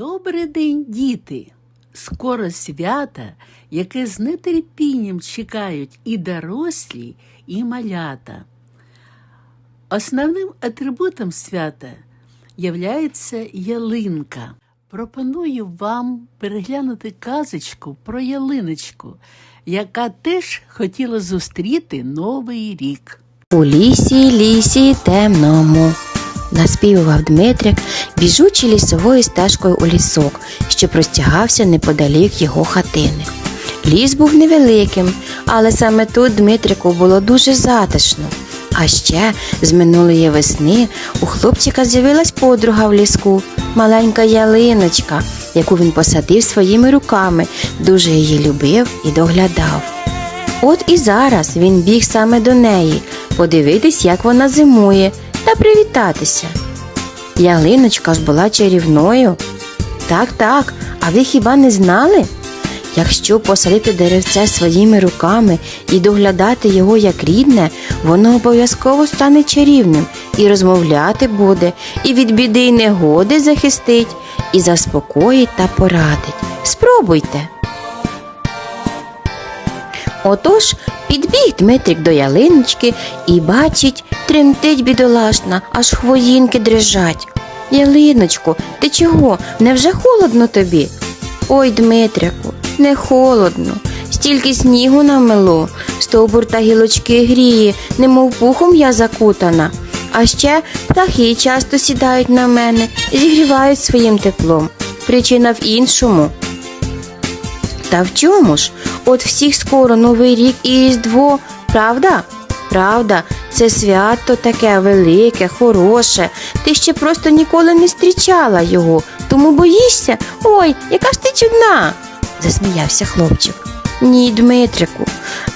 Добрий день, діти! Скоро свята, яке з нетерпінням чекають і дорослі, і малята. Основним атрибутом свята являється ялинка. Пропоную вам переглянути казочку про ялиночку, яка теж хотіла зустріти Новий рік. У лісі, лісі темному. Наспівував Дмитрик, біжучи лісовою стежкою у лісок, що простягався неподалік його хатини. Ліс був невеликим, але саме тут Дмитрику було дуже затишно. А ще з минулої весни у хлопчика з'явилась подруга в ліску, маленька ялиночка, яку він посадив своїми руками, дуже її любив і доглядав. От і зараз він біг саме до неї, подивитись, як вона зимує, та привітатися. Ялиночка ж була чарівною. Так, так, а ви хіба не знали? Якщо посадити деревце своїми руками і доглядати його як рідне, воно обов'язково стане чарівним і розмовляти буде, і від біди й негоди захистить, і заспокоїть та порадить. Спробуйте. Отож підбіг Дмитрик до ялиночки і бачить, тремтить бідолашна, аж хвоїнки дрижать. Ялиночко, ти чого? Невже холодно тобі? Ой, Дмитрику, не холодно. Стільки снігу намело, стовбур та гілочки гріє, немов пухом я закутана. А ще птахи часто сідають на мене, зігрівають своїм теплом. Причина в іншому. Та в чому ж? От всіх скоро Новий рік і Різдво, правда? Правда, це свято таке велике, хороше. Ти ще просто ніколи не зустрічала його, тому боїшся? Ой, яка ж ти чудна, засміявся хлопчик. Ні, Дмитрику,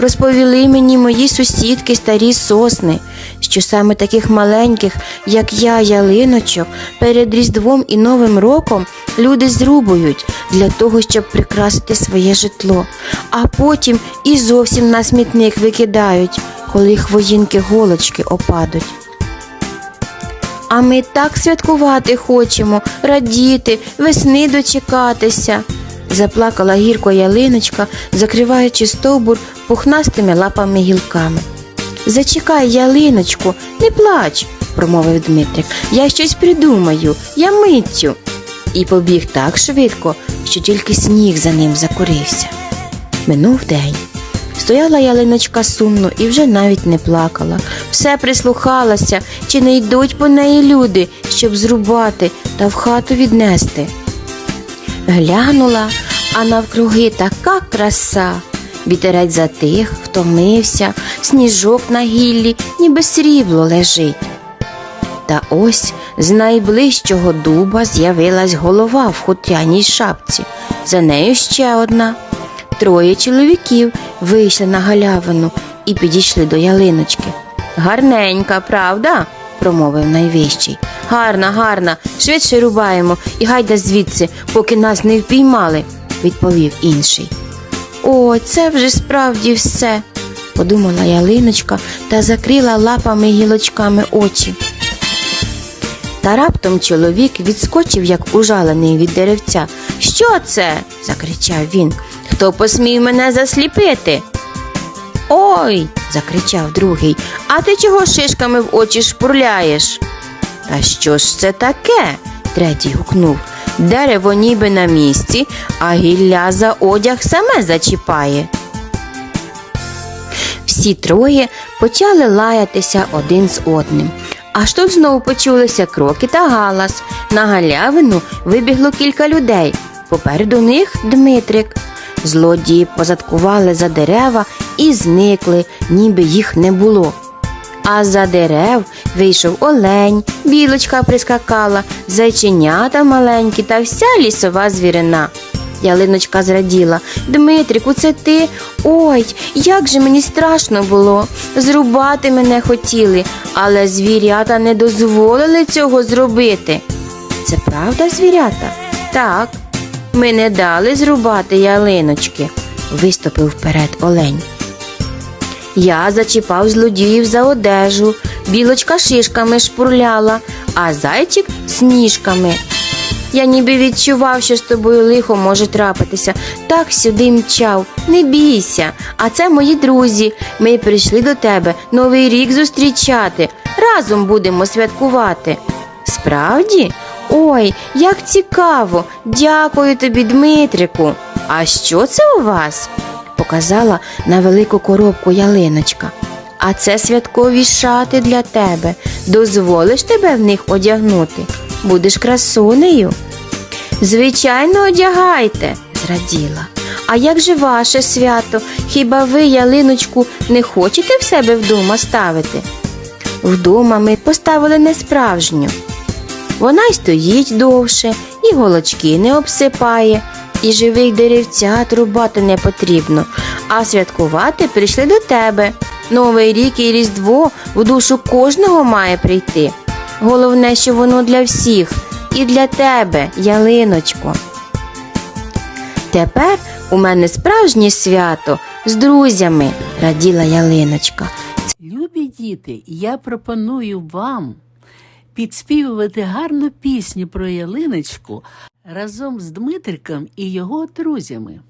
розповіли мені мої сусідки старі сосни, що саме таких маленьких, як я, ялиночок, перед Різдвом і Новим роком люди зрубують для того, щоб прикрасити своє житло, а потім і зовсім на смітник викидають, коли хвоїнки голочки опадуть. А ми так святкувати хочемо, радіти, весни дочекатися. Заплакала гірко ялиночка, закриваючи стовбур пухнастими лапами гілками. Зачекай, ялиночку, не плач, промовив Дмитрик. Я щось придумаю, я миттю. І побіг так швидко, що тільки сніг за ним закурився. Минув день. Стояла ялиночка сумно і вже навіть не плакала. Все прислухалася, чи не йдуть по неї люди, щоб зрубати та в хату віднести. Глянула, а навкруги така краса. Вітерець затих, втомився, сніжок на гіллі, ніби срібло лежить. Та ось з найближчого дуба з'явилась голова в хутряній шапці. За нею ще одна. Троє чоловіків вийшли на галявину і підійшли до ялиночки. Гарненька, правда? промовив найвищий. Гарна, гарна, швидше рубаємо і гайда звідси, поки нас не впіймали, відповів інший. О, це вже справді все, подумала ялиночка та закрила лапами гілочками очі. Та раптом чоловік відскочив, як ужалений від деревця. Що це? закричав він. Хто посмів мене засліпити? Ой, закричав другий, а ти чого шишками в очі шпурляєш? Та що ж це таке? третій гукнув. Дерево ніби на місці, а гілля за одяг саме зачіпає. Всі троє почали лаятися один з одним. Аж тут знову почулися кроки та галас. На галявину вибігло кілька людей. Попереду них Дмитрик. Злодії позадкували за дерева і зникли, ніби їх не було. А за дерев вийшов олень, білочка прискакала, зайченята маленькі та вся лісова звірина. Ялиночка зраділа. Дмитрику, це ти? Ой, як же мені страшно було. Зрубати мене хотіли, але звірята не дозволили цього зробити. Це правда, звірята? Так. Ми не дали зрубати ялиночки, виступив вперед олень. Я зачіпав злодіїв за одежу, білочка шишками шпурляла, а зайчик сніжками. Я ніби відчував, що з тобою лихо може трапитися. Так сюди мчав. Не бійся. А це мої друзі. Ми прийшли до тебе новий рік зустрічати. Разом будемо святкувати. Справді? Ой, як цікаво. Дякую тобі, Дмитрику. А що це у вас? показала на велику коробку ялиночка. А це святкові шати для тебе. Дозволиш тебе в них одягнути? Будеш красунею. Звичайно, одягайте, зраділа. А як же ваше свято? Хіба ви ялиночку не хочете в себе вдома ставити? Вдома ми поставили не справжню. Вона й стоїть довше, і голочки не обсипає, і живих деревцят рубати не потрібно, а святкувати прийшли до тебе. Новий рік і Різдво в душу кожного має прийти. Головне, що воно для всіх, і для тебе, ялиночко. Тепер у мене справжнє свято з друзями, раділа ялиночка. Любі діти, я пропоную вам підспівувати гарну пісню про ялиночку разом з Дмитриком і його друзями.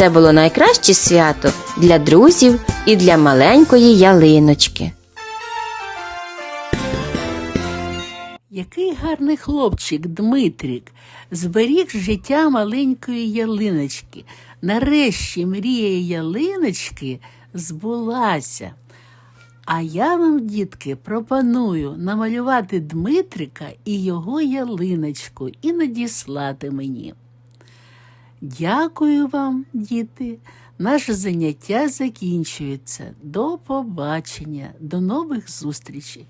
Це було найкраще свято для друзів і для маленької ялиночки. Який гарний хлопчик Дмитрик зберіг життя маленької ялиночки. Нарешті мрія ялиночки збулася. А я вам, дітки, пропоную намалювати Дмитрика і його ялиночку і надіслати мені. Дякую вам, діти. Наше заняття закінчується. До побачення, до нових зустрічей.